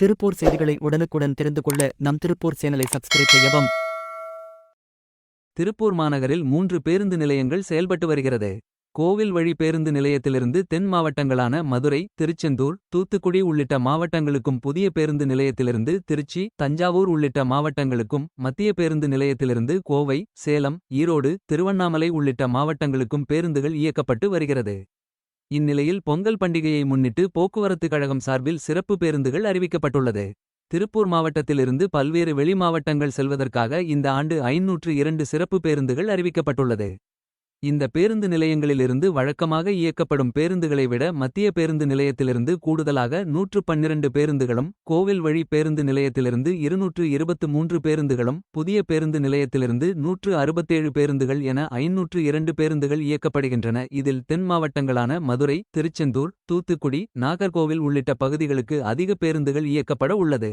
திருப்பூர் செய்திகளை உடனுக்குடன் தெரிந்து கொள்ள நம் திருப்பூர் சேனலை சப்ஸ்கிரைப் செய்யவும். திருப்பூர் மாநகரில் மூன்று பேருந்து நிலையங்கள் செயல்பட்டு வருகிறது. கோவில் வழி பேருந்து நிலையத்திலிருந்து தென் மாவட்டங்களான மதுரை திருச்செந்தூர் தூத்துக்குடி உள்ளிட்ட மாவட்டங்களுக்கும் புதிய பேருந்து நிலையத்திலிருந்து திருச்சி தஞ்சாவூர் உள்ளிட்ட மாவட்டங்களுக்கும் மத்திய பேருந்து நிலையத்திலிருந்து கோவை சேலம் ஈரோடு திருவண்ணாமலை உள்ளிட்ட மாவட்டங்களுக்கும் பேருந்துகள் இயக்கப்பட்டு வருகிறது. இந்நிலையில் பொங்கல் பண்டிகையை முன்னிட்டு போக்குவரத்துக் கழகம் சார்பில் சிறப்பு பேருந்துகள் அறிவிக்கப்பட்டுள்ளது. திருப்பூர் மாவட்டத்திலிருந்து பல்வேறு வெளி மாவட்டங்கள் செல்வதற்காக இந்த ஆண்டு ஐநூற்று இரண்டு சிறப்பு பேருந்துகள் அறிவிக்கப்பட்டுள்ளது. இந்த பேருந்து நிலையங்களிலிருந்து வழக்கமாக இயக்கப்படும் பேருந்துகளை விட மத்திய பேருந்து நிலையத்திலிருந்து கூடுதலாக நூற்று பன்னிரண்டு பேருந்துகளும் கோவில் வழி பேருந்து நிலையத்திலிருந்து இருநூற்று இருபத்து மூன்று பேருந்துகளும் புதிய பேருந்து நிலையத்திலிருந்து நூற்று அறுபத்தேழு பேருந்துகள் என ஐநூற்று இரண்டு பேருந்துகள் இயக்கப்படுகின்றன. இதில் தென் மாவட்டங்களான மதுரை திருச்செந்தூர் தூத்துக்குடி நாகர்கோவில் உள்ளிட்ட பகுதிகளுக்கு அதிக பேருந்துகள் இயக்கப்பட உள்ளது.